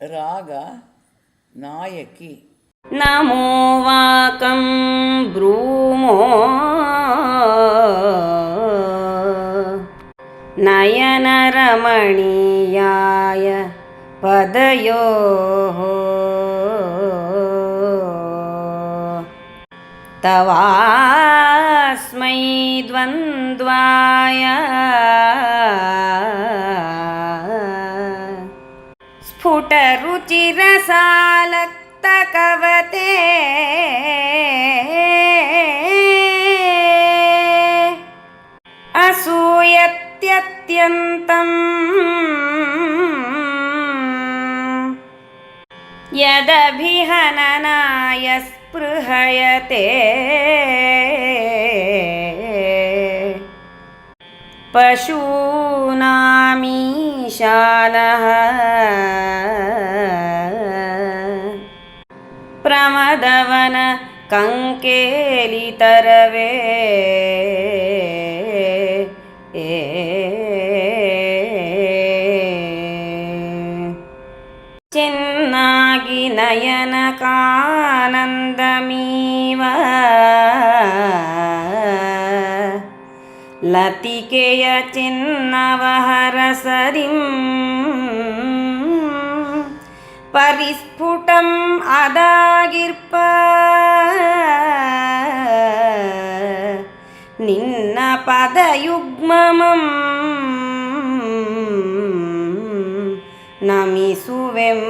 ರಾಗ ನಾಯಕಿ. ನಮೋ ವಾಕಂ ಬ್ರೂಮೋ. ನಯನರಮಣೀಯಾಯ ಪದಯೋ. ತವಾಸ್ಮೈ ದ್ವಂದ್ವಾಯ. स्फुटरुचिरसालक्तकवते असूयत्यत्यन्तम् यदभिहननाय स्पृहयते पशूनामीशाः प्रमदवनकङ्केलितरे एनयनकानन्दमीव ಲತಿಕೆಯ ಚಿನ್ನವಹರಸರಿಂ ಪರಿಸ್ಫುಟಂ ಅದಾಗಿರ್ಪ ನಿನ್ನ ಪದಯುಗ್ಮಮಂ ನಮಿಸುವೆಂ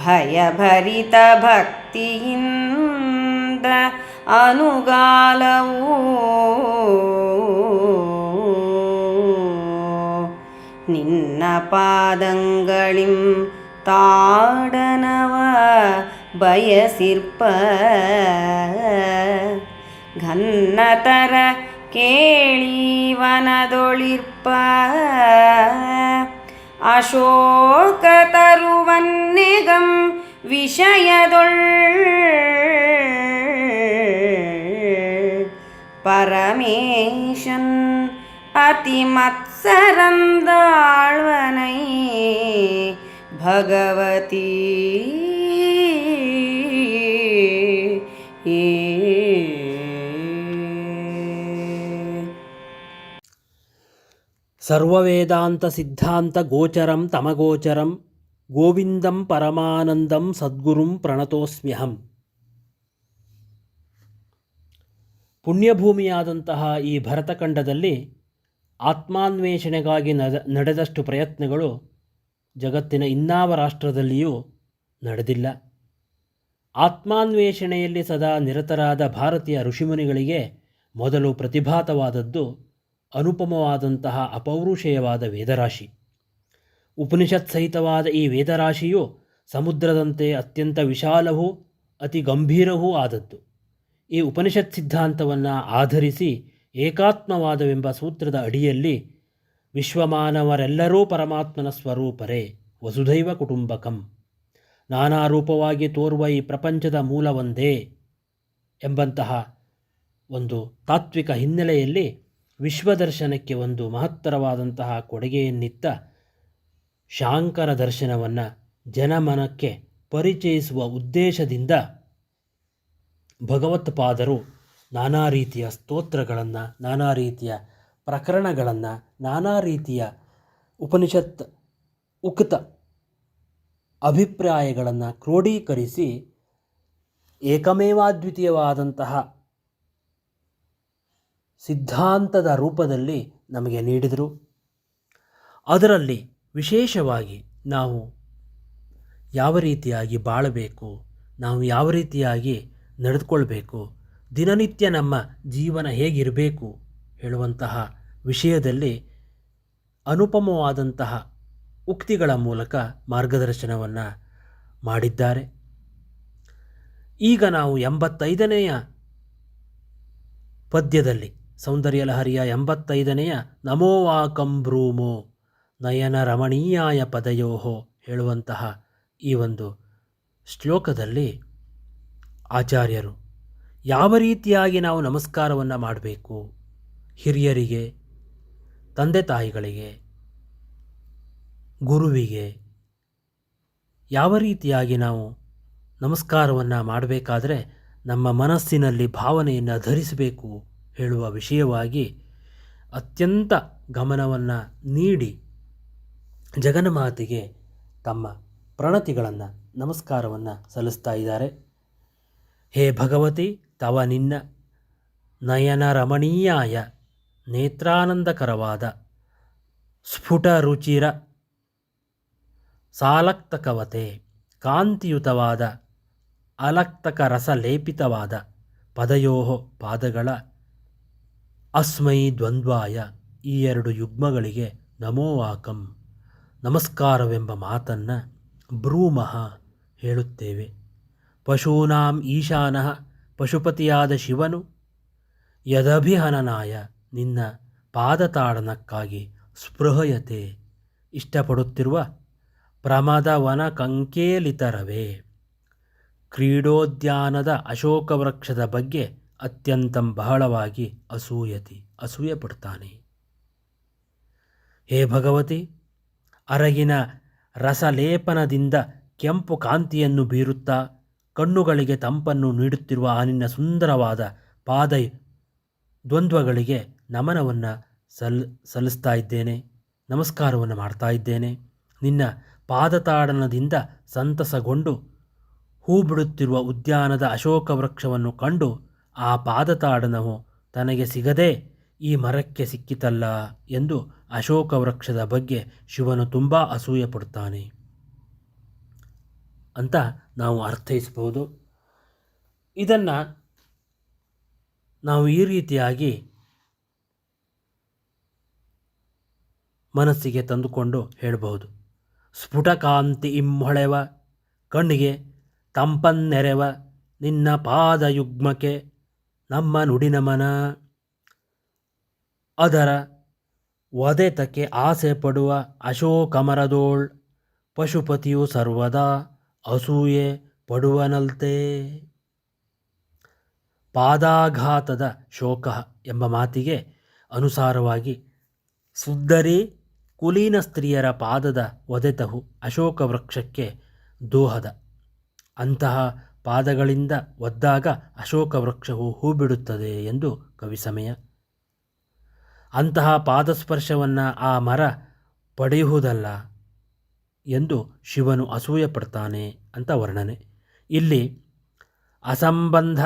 ಭಯಭರಿತ ಭಕ್ತಿಯಿಂದ ಅನುಗಾಲವು ನಿನ್ನ ಪಾದಂಗಳಿಂ ತಾಡನವ ಬಯಸಿರ್ಪ ಘನ್ನತರ ಕೇಳೀವನದೊಳಿರ್ಪ ಅಶೋಕ ತರುವನ್ನೆಗಂ ವಿಷಯದೊಳ್ பரமேஷன் அதிமத்சரந்தாழ்வனை பகவதி సర్వవేదాంత సిద్ధాంత గోచరం తమగోచరం గోవిందం పరమానందం సద్గురుం ప్రణతోస్మ్యహం. ಪುಣ್ಯಭೂಮಿಯಾದಂತಹ ಈ ಭರತಖಂಡದಲ್ಲಿ ಆತ್ಮಾನ್ವೇಷಣೆಗಾಗಿ ನದ ನಡೆದಷ್ಟು ಪ್ರಯತ್ನಗಳು ಜಗತ್ತಿನ ಇನ್ನಾವ ರಾಷ್ಟ್ರದಲ್ಲಿಯೂ ನಡೆದಿಲ್ಲ. ಆತ್ಮಾನ್ವೇಷಣೆಯಲ್ಲಿ ಸದಾ ನಿರತರಾದ ಭಾರತೀಯ ಋಷಿಮುನಿಗಳಿಗೆ ಮೊದಲು ಪ್ರತಿಭಾತವಾದದ್ದು ಅನುಪಮವಾದಂತಹ ಅಪೌರುಷೇಯವಾದ ವೇದರಾಶಿ. ಉಪನಿಷತ್ ಸಹಿತವಾದ ಈ ವೇದರಾಶಿಯು ಸಮುದ್ರದಂತೆ ಅತ್ಯಂತ ವಿಶಾಲವೂ ಅತಿ ಗಂಭೀರವೂ ಆದದ್ದು. ಈ ಉಪನಿಷತ್ ಸಿದ್ಧಾಂತವನ್ನು ಆಧರಿಸಿ ಏಕಾತ್ಮವಾದವೆಂಬ ಸೂತ್ರದ ಅಡಿಯಲ್ಲಿ ವಿಶ್ವಮಾನವರೆಲ್ಲರೂ ಪರಮಾತ್ಮನ ಸ್ವರೂಪರೇ ವಸುಧೈವ ಕುಟುಂಬಕಂ. ನಾನಾ ರೂಪವಾಗಿ ತೋರುವ ಈ ಪ್ರಪಂಚದ ಮೂಲ ಒಂದೇ ಎಂಬಂತಹ ಒಂದು ತಾತ್ವಿಕ ಹಿನ್ನೆಲೆಯಲ್ಲಿ ವಿಶ್ವದರ್ಶನಕ್ಕೆ ಒಂದು ಮಹತ್ತರವಾದಂತಹ ಕೊಡುಗೆಯನ್ನಿತ್ತ ಶಾಂಕರ ದರ್ಶನವನ್ನು ಜನಮನಕ್ಕೆ ಪರಿಚಯಿಸುವ ಉದ್ದೇಶದಿಂದ ಭಗವತ್ಪಾದರು ನಾನಾ ರೀತಿಯ ಸ್ತೋತ್ರಗಳನ್ನು, ನಾನಾ ರೀತಿಯ ಪ್ರಕರಣಗಳನ್ನು, ನಾನಾ ರೀತಿಯ ಉಪನಿಷತ್ ಉಕ್ತ ಅಭಿಪ್ರಾಯಗಳನ್ನು ಕ್ರೋಢೀಕರಿಸಿ ಏಕಮೇವಾದ್ವಿತೀಯವಾದಂತಹ ಸಿದ್ಧಾಂತದ ರೂಪದಲ್ಲಿ ನಮಗೆ ನೀಡಿದರು. ಅದರಲ್ಲಿ ವಿಶೇಷವಾಗಿ ನಾವು ಯಾವ ರೀತಿಯಾಗಿ ಬಾಳಬೇಕು, ನಾವು ಯಾವ ರೀತಿಯಾಗಿ ನಡೆದುಕೊಳ್ಬೇಕು. ದಿನನಿತ್ಯ ನಮ್ಮ ಜೀವನ ಹೇಗಿರಬೇಕು ಹೇಳುವಂತಹ ವಿಷಯದಲ್ಲಿ ಅನುಪಮವಾದಂತಹ ಉಕ್ತಿಗಳ ಮೂಲಕ ಮಾರ್ಗದರ್ಶನವನ್ನು ಮಾಡಿದ್ದಾರೆ. ಈಗ ನಾವು ಎಂಬತ್ತೈದನೆಯ ಪದ್ಯದಲ್ಲಿ, ಸೌಂದರ್ಯ ಲಹರಿಯ ಎಂಬತ್ತೈದನೆಯ ನಮೋವಾಕಂಬ್ರೂಮೋ ನಯನ ರಮಣೀಯಾಯ ಪದಯೋಹೋ ಹೇಳುವಂತಹ ಈ ಒಂದು ಶ್ಲೋಕದಲ್ಲಿ ಆಚಾರ್ಯರು, ಯಾವ ರೀತಿಯಾಗಿ ನಾವು ನಮಸ್ಕಾರವನ್ನು ಮಾಡಬೇಕು? ಹಿರಿಯರಿಗೆ, ತಂದೆ ತಾಯಿಗಳಿಗೆ, ಗುರುವಿಗೆ ಯಾವ ರೀತಿಯಾಗಿ ನಾವು ನಮಸ್ಕಾರವನ್ನು ಮಾಡಬೇಕಾದ್ರೆ ನಮ್ಮ ಮನಸ್ಸಿನಲ್ಲಿ ಭಾವನೆಯನ್ನು ಧರಿಸಬೇಕು ಹೇಳುವ ವಿಷಯವಾಗಿ ಅತ್ಯಂತ ಗಮನವನ್ನು ನೀಡಿ ಜಗನ್ಮಾತೆಗೆ ತಮ್ಮ ಪ್ರಣತಿಗಳನ್ನು, ನಮಸ್ಕಾರವನ್ನು ಸಲ್ಲಿಸ್ತಾ ಇದ್ದಾರೆ. ಹೇ ಭಗವತಿ, ತವ ನಿನ್ನ ನಯನ ರಮಣೀಯಾಯ ನೇತ್ರಾನಂದಕರವಾದ ಸ್ಫುಟ ರುಚಿರ ಸಾಲಕ್ತಕವತೆ, ಕಾಂತಿಯುತವಾದ ಅಲಕ್ತಕ ರಸಲೇಪಿತವಾದ ಪದಯೋ ಪಾದಗಳ ಅಸ್ಮೈ ದ್ವಂದ್ವಾಯ ಈ ಎರಡು ಯುಗ್ಮಗಳಿಗೆ ನಮೋವಾಕಂ ನಮಸ್ಕಾರವೆಂಬ ಮಾತನ್ನು ಬ್ರೂಮಃ ಹೇಳುತ್ತೇವೆ. ಪಶೂನಾಂ ಈಶಾನಃ ಪಶುಪತಿಯಾದ ಶಿವನು. ಯದಭಿಹನನಾಯ ನಿನ್ನ ಪಾದತಾಡನಕ್ಕಾಗಿ ಸ್ಪೃಹಯತೆ. ಇಷ್ಟಪಡುತ್ತಿರುವ ಪ್ರಮದವನ ಕಂಕೇಲಿತರವೇ ಕ್ರೀಡೋದ್ಯಾನದ ಅಶೋಕವೃಕ್ಷದ ಬಗ್ಗೆ ಅತ್ಯಂತ ಬಹಳವಾಗಿ ಅಸೂಯತಿ ಅಸೂಯೆ ಪಡ್ತಾನೆ ಹೇ ಭಗವತಿ, ಅರಗಿನ ರಸಲೇಪನದಿಂದ ಕೆಂಪು ಕಾಂತಿಯನ್ನು ಬೀರುತ್ತಾ ಕಣ್ಣುಗಳಿಗೆ ತಂಪನ್ನು ನೀಡುತ್ತಿರುವ ಆ ನಿನ್ನ ಸುಂದರವಾದ ಪಾದ ದ್ವಂದ್ವಗಳಿಗೆ ನಮನವನ್ನು ಸಲ್, ಸಲ್ಲಿಸ್ತಾ ಇದ್ದೇನೆ. ನಮಸ್ಕಾರವನ್ನು ಮಾಡ್ತಾ ಇದ್ದೇನೆ. ನಿನ್ನ ಪಾದತಾಡನದಿಂದ ಸಂತಸಗೊಂಡು ಹೂ ಬಿಡುತ್ತಿರುವ ಉದ್ಯಾನದ ಅಶೋಕ ವೃಕ್ಷವನ್ನು ಕಂಡು ಆ ಪಾದತಾಡನವು ತನಗೆ ಸಿಗದೆ ಈ ಮರಕ್ಕೆ ಸಿಕ್ಕಿತಲ್ಲ ಎಂದು ಅಶೋಕ ವೃಕ್ಷದ ಬಗ್ಗೆ ಶಿವನು ತುಂಬ ಅಸೂಯೆ ಪಡುತ್ತಾನೆ ಅಂತ ನಾವು ಅರ್ಥೈಸ್ಬೋದು ಇದನ್ನು ನಾವು ಈ ರೀತಿಯಾಗಿ ಮನಸ್ಸಿಗೆ ತಂದುಕೊಂಡು ಹೇಳಬಹುದು. ಸ್ಫುಟಕಾಂತಿ ಇಮ್ಮೊಳೆವ ಕಣ್ಣಿಗೆ ತಂಪನ್ನೆರೆವ, ನಿನ್ನ ಪಾದಯುಗ್ಮಕ್ಕೆ ನಮ್ಮ ನುಡಿನಮನ ಅದರ ಒದೆತಕ್ಕೆ ಆಸೆ ಪಡುವ ಅಶೋಕಮರದೋಳ್, ಪಶುಪತಿಯು ಸರ್ವದಾ. ಅಸೂಯೆ ಪಡುವನಲ್ತೆ. ಪಾದಾಘಾತದ ಶೋಕ ಎಂಬ ಮಾತಿಗೆ ಅನುಸಾರವಾಗಿ, ಸುಂದರಿ ಕುಲೀನ ಸ್ತ್ರೀಯರ ಪಾದದ ಒದೆತವು ಅಶೋಕ ವೃಕ್ಷಕ್ಕೆ ದೋಹದ. ಅಂತಹ ಪಾದಗಳಿಂದ ಒದ್ದಾಗ ಅಶೋಕ ವೃಕ್ಷವು ಹೂ ಬಿಡುತ್ತದೆ ಎಂದು ಕವಿಸಮಯ ಅಂತಹ ಪಾದಸ್ಪರ್ಶವನ್ನು ಆ ಮರ ಪಡೆಯುವುದಲ್ಲ. ಎಂದು ಶಿವನು ಅಸೂಯೆ ಪಡ್ತಾನೆ ಅಂತ ವರ್ಣನೆ. ಇಲ್ಲಿ ಅಸಂಬಂಧ,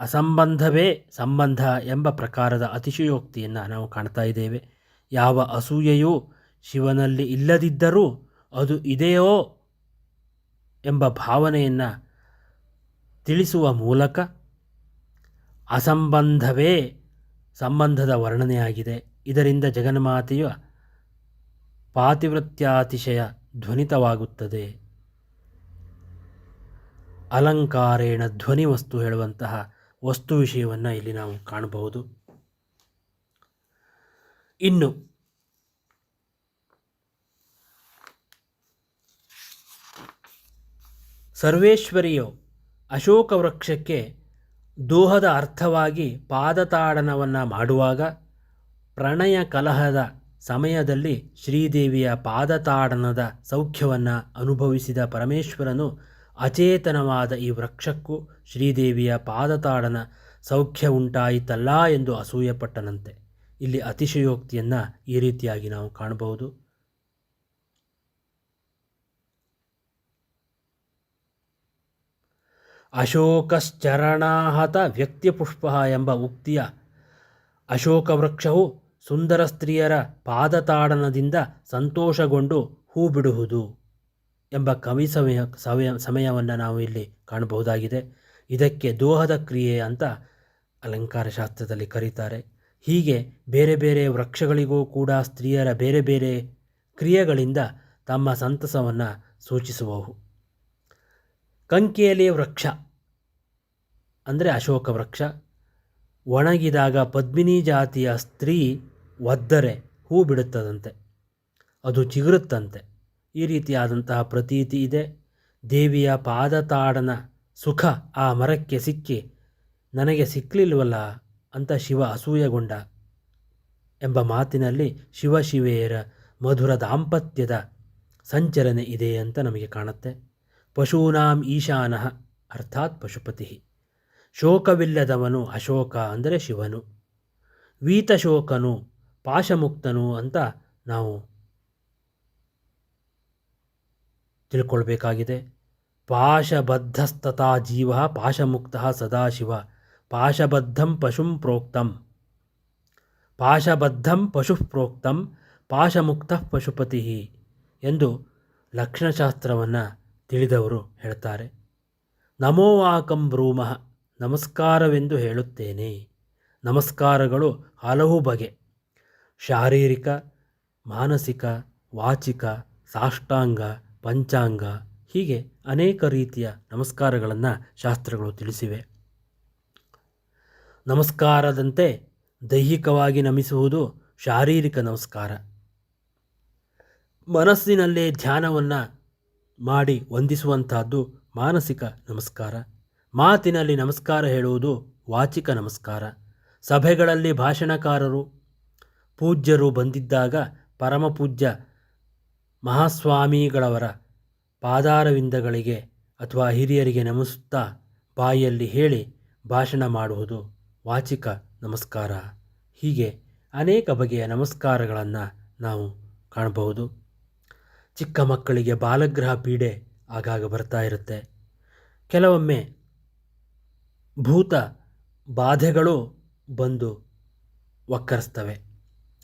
ಅಸಂಬಂಧವೇ ಸಂಬಂಧ ಎಂಬ ಪ್ರಕಾರದ ಅತಿಶಯೋಕ್ತಿಯನ್ನು ನಾವು ಕಾಣ್ತಾ ಇದ್ದೇವೆ. ಯಾವ ಅಸೂಯೆಯೂ ಶಿವನಲ್ಲಿ ಇಲ್ಲದಿದ್ದರೂ ಅದು ಇದೆಯೋ ಎಂಬ ಭಾವನೆಯನ್ನು ತಿಳಿಸುವ ಮೂಲಕ ಅಸಂಬಂಧವೇ ಸಂಬಂಧದ ವರ್ಣನೆಯಾಗಿದೆ. ಇದರಿಂದ ಜಗನ್ಮಾತೆಯ ಪಾತಿವೃತ್ಯಾತಿಶಯ ಧ್ವನಿತವಾಗುತ್ತದೆ. ಅಲಂಕಾರೇಣ ಧ್ವನಿ ವಸ್ತು ಹೇಳುವಂತಹ ವಸ್ತು ವಿಷಯವನ್ನು ಇಲ್ಲಿ ನಾವು ಕಾಣಬಹುದು. ಇನ್ನು ಸರ್ವೇಶ್ವರಿಯು ಅಶೋಕ ವೃಕ್ಷಕ್ಕೆ ದೋಹದ ಅರ್ಥವಾಗಿ ಪಾದತಾಡನವನ್ನು ಮಾಡುವಾಗ ಪ್ರಣಯ ಕಲಹದ ಸಮಯದಲ್ಲಿ ಶ್ರೀದೇವಿಯ ಪಾದತಾಡನದ ಸೌಖ್ಯವನ್ನು ಅನುಭವಿಸಿದ ಪರಮೇಶ್ವರನು ಅಚೇತನವಾದ ಈ ವೃಕ್ಷಕ್ಕೂ ಶ್ರೀದೇವಿಯ ಪಾದತಾಡನ ಸೌಖ್ಯ ಉಂಟಾಯಿತಲ್ಲ ಎಂದು ಅಸೂಯಪಟ್ಟನಂತೆ. ಇಲ್ಲಿ ಅತಿಶಯೋಕ್ತಿಯನ್ನು ಈ ರೀತಿಯಾಗಿ ನಾವು ಕಾಣಬಹುದು. ಅಶೋಕಶ್ಚರಣಾಹತ ವ್ಯಕ್ತಿಪುಷ್ಪ ಎಂಬ ಉಕ್ತಿಯ ಅಶೋಕ ವೃಕ್ಷವು ಸುಂದರ ಸ್ತ್ರೀಯರ ಪಾದತಾಡನದಿಂದ ಸಂತೋಷಗೊಂಡು ಹೂ ಬಿಡುವುದು ಎಂಬ ಕವಿ ಸಮಯ ಸಮಯ ಸಮಯವನ್ನು ನಾವು ಇಲ್ಲಿ ಕಾಣಬಹುದಾಗಿದೆ. ಇದಕ್ಕೆ ದೋಹದ ಕ್ರಿಯೆ ಅಂತ ಅಲಂಕಾರ ಶಾಸ್ತ್ರದಲ್ಲಿ ಕರೀತಾರೆ. ಹೀಗೆ ಬೇರೆ ಬೇರೆ ವೃಕ್ಷಗಳಿಗೂ ಕೂಡ ಸ್ತ್ರೀಯರ ಬೇರೆ ಬೇರೆ ಕ್ರಿಯೆಗಳಿಂದ ತಮ್ಮ ಸಂತಸವನ್ನು ಸೂಚಿಸುವವು. ಕಂಕೇಲಿ ವೃಕ್ಷ ಅಂದರೆ ಅಶೋಕ ವೃಕ್ಷ. ಒಣಗಿದಾಗ ಪದ್ಮಿನಿ ಜಾತಿಯ ಸ್ತ್ರೀ ಒದ್ದರೆ ಹೂ ಬಿಡುತ್ತದಂತೆ, ಅದು ಚಿಗುರುತ್ತಂತೆ. ಈ ರೀತಿಯಾದಂತಹ ಪ್ರತೀತಿ ಇದೆ. ದೇವಿಯ ಪಾದತಾಡನ ಸುಖ ಆ ಮರಕ್ಕೆ ಸಿಕ್ಕಿ ನನಗೆ ಸಿಕ್ಕಲಿಲ್ವಲ್ಲ ಅಂತ ಶಿವ ಅಸೂಯಗೊಂಡ ಎಂಬ ಮಾತಿನಲ್ಲಿ ಶಿವಶಿವೆಯರ ಮಧುರ ದಾಂಪತ್ಯದ ಸಂಚಲನೆ ಇದೆ ಅಂತ ನಮಗೆ ಕಾಣುತ್ತೆ. ಪಶೂನಾಂ ಈಶಾನಃ ಅರ್ಥಾತ್ ಪಶುಪತಿ. ಶೋಕವಿಲ್ಲದವನು ಅಶೋಕ ಅಂದರೆ ಶಿವನು. ವೀತಶೋಕನು ಪಾಶಮುಕ್ತನು ಅಂತ ನಾವು ತಿಳ್ಕೊಳ್ಬೇಕಾಗಿದೆ. ಪಾಶಬದ್ಧಸ್ತತಾ ಜೀವ ಪಾಶಮುಕ್ತ ಸದಾಶಿವ. ಪಾಶಬದ್ಧಂ ಪಶುಂ ಪ್ರೋಕ್ತಂ. ಪಾಶಬದ್ಧಂ ಪಶು ಪ್ರೋಕ್ತಂ, ಪಾಶಮುಕ್ತ ಪಶುಪತಿ ಎಂದು ಲಕ್ಷಣಶಾಸ್ತ್ರವನ್ನು ತಿಳಿದವರು ಹೇಳ್ತಾರೆ. ನಮೋ ಆಕಂ ಬ್ರೂಮಃ, ನಮಸ್ಕಾರವೆಂದು ಹೇಳುತ್ತೇನೆ. ನಮಸ್ಕಾರಗಳು ಹಲವು ಬಗೆ. ಶಾರೀರಿಕ, ಮಾನಸಿಕ, ವಾಚಿಕ, ಸಾಷ್ಟಾಂಗ, ಪಂಚಾಂಗ ಹೀಗೆ ಅನೇಕ ರೀತಿಯ ನಮಸ್ಕಾರಗಳನ್ನು ಶಾಸ್ತ್ರಗಳು ತಿಳಿಸಿವೆ. ನಮಸ್ಕಾರದಂತೆ ದೈಹಿಕವಾಗಿ ನಮಿಸುವುದು ಶಾರೀರಿಕ ನಮಸ್ಕಾರ. ಮನಸ್ಸಿನಲ್ಲೇ ಧ್ಯಾನವನ್ನು ಮಾಡಿ ವಂದಿಸುವಂತಹದ್ದು ಮಾನಸಿಕ ನಮಸ್ಕಾರ. ಮಾತಿನಲ್ಲಿ ನಮಸ್ಕಾರ ಹೇಳುವುದು ವಾಚಿಕ ನಮಸ್ಕಾರ. ಸಭೆಗಳಲ್ಲಿ ಭಾಷಣಕಾರರು ಪೂಜ್ಯರು ಬಂದಿದ್ದಾಗ ಪರಮಪೂಜ್ಯ ಮಹಾಸ್ವಾಮಿಗಳವರ ಪಾದಾರವಿಂದಗಳಿಗೆ ಅಥವಾ ಹಿರಿಯರಿಗೆ ನಮಿಸುತ್ತಾ ಬಾಯಲ್ಲಿ ಹೇಳಿ ಭಾಷಣ ಮಾಡುವುದು ವಾಚಿಕ ನಮಸ್ಕಾರ. ಹೀಗೆ ಅನೇಕ ಬಗೆಯ ನಮಸ್ಕಾರಗಳನ್ನು ನಾವು ಕಾಣಬಹುದು. ಚಿಕ್ಕ ಮಕ್ಕಳಿಗೆ ಬಾಲಗ್ರಹ ಪೀಡೆ ಆಗಾಗ ಬರ್ತಾ ಇರುತ್ತೆ. ಕೆಲವೊಮ್ಮೆ ಭೂತ ಬಾಧೆಗಳು ಬಂದು ಒಕ್ಕರಿಸ್ತವೆ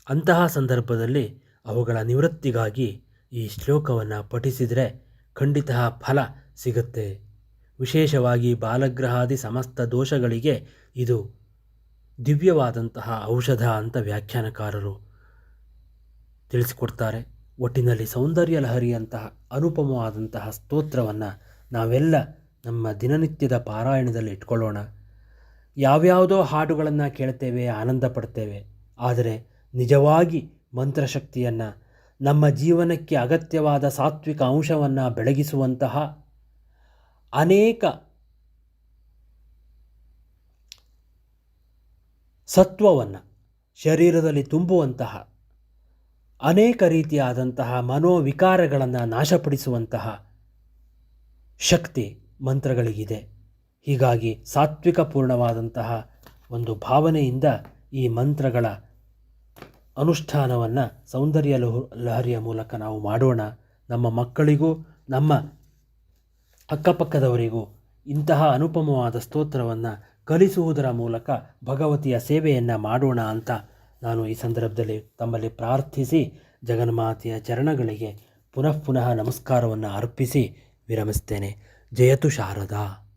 ಅಂತಹ ಸಂದರ್ಭದಲ್ಲಿ ಅವುಗಳ ನಿವೃತ್ತಿಗಾಗಿ ಈ ಶ್ಲೋಕವನ್ನು ಪಠಿಸಿದರೆ ಖಂಡಿತ ಫಲ ಸಿಗುತ್ತೆ. ವಿಶೇಷವಾಗಿ ಬಾಲಗ್ರಹಾದಿ ಸಮಸ್ತ ದೋಷಗಳಿಗೆ ಇದು ದಿವ್ಯವಾದಂತಹ ಔಷಧ ಅಂತ ವ್ಯಾಖ್ಯಾನಕಾರರು ತಿಳಿಸಿಕೊಡ್ತಾರೆ. ಒಟ್ಟಿನಲ್ಲಿ ಸೌಂದರ್ಯ ಲಹರಿಯಂತಹ ಅನುಪಮವಾದಂತಹ ಸ್ತೋತ್ರವನ್ನು ನಾವೆಲ್ಲ ನಮ್ಮ ದಿನನಿತ್ಯದ ಪಾರಾಯಣದಲ್ಲಿ ಇಟ್ಕೊಳ್ಳೋಣ. ಯಾವ್ಯಾವುದೋ ಹಾಡುಗಳನ್ನು ಕೇಳ್ತೇವೆ ಆನಂದ ಪಡ್ತೇವೆ ಆದರೆ ನಿಜವಾಗಿ ಮಂತ್ರಶಕ್ತಿಯನ್ನು, ನಮ್ಮ ಜೀವನಕ್ಕೆ ಅಗತ್ಯವಾದ ಸಾತ್ವಿಕ ಅಂಶವನ್ನು ಬೆಳಗಿಸುವಂತಹ ಅನೇಕ ಸತ್ವವನ್ನು ಶರೀರದಲ್ಲಿ ತುಂಬುವಂತಹ ಅನೇಕ ರೀತಿಯಾದಂತಹ ಮನೋವಿಕಾರಗಳನ್ನು ನಾಶಪಡಿಸುವಂತಹ ಶಕ್ತಿ ಮಂತ್ರಗಳಿಗಿದೆ. ಹೀಗಾಗಿ ಸಾತ್ವಿಕ ಪೂರ್ಣವಾದಂತಹ ಒಂದು ಭಾವನೆಯಿಂದ ಈ ಮಂತ್ರಗಳ ಅನುಷ್ಠಾನವನ್ನು ಸೌಂದರ್ಯ ಲಹು, ಲಹರಿಯ ಮೂಲಕ ನಾವು ಮಾಡೋಣ. ನಮ್ಮ ಮಕ್ಕಳಿಗೂ, ನಮ್ಮ ಅಕ್ಕಪಕ್ಕದವರಿಗೂ ಇಂತಹ ಅನುಪಮವಾದ ಸ್ತೋತ್ರವನ್ನು ಕಲಿಸುವುದರ ಮೂಲಕ ಭಗವತಿಯ ಸೇವೆಯನ್ನು ಮಾಡೋಣ ಅಂತ ನಾನು ಈ ಸಂದರ್ಭದಲ್ಲಿ ತಮ್ಮಲ್ಲಿ ಪ್ರಾರ್ಥಿಸಿ, ಜಗನ್ಮಾತೆಯ ಚರಣಗಳಿಗೆ ಪುನಃ ಪುನಃ ನಮಸ್ಕಾರವನ್ನು ಅರ್ಪಿಸಿ ವಿರಮಿಸ್ತೇನೆ. ಜಯತು ಶಾರದಾ.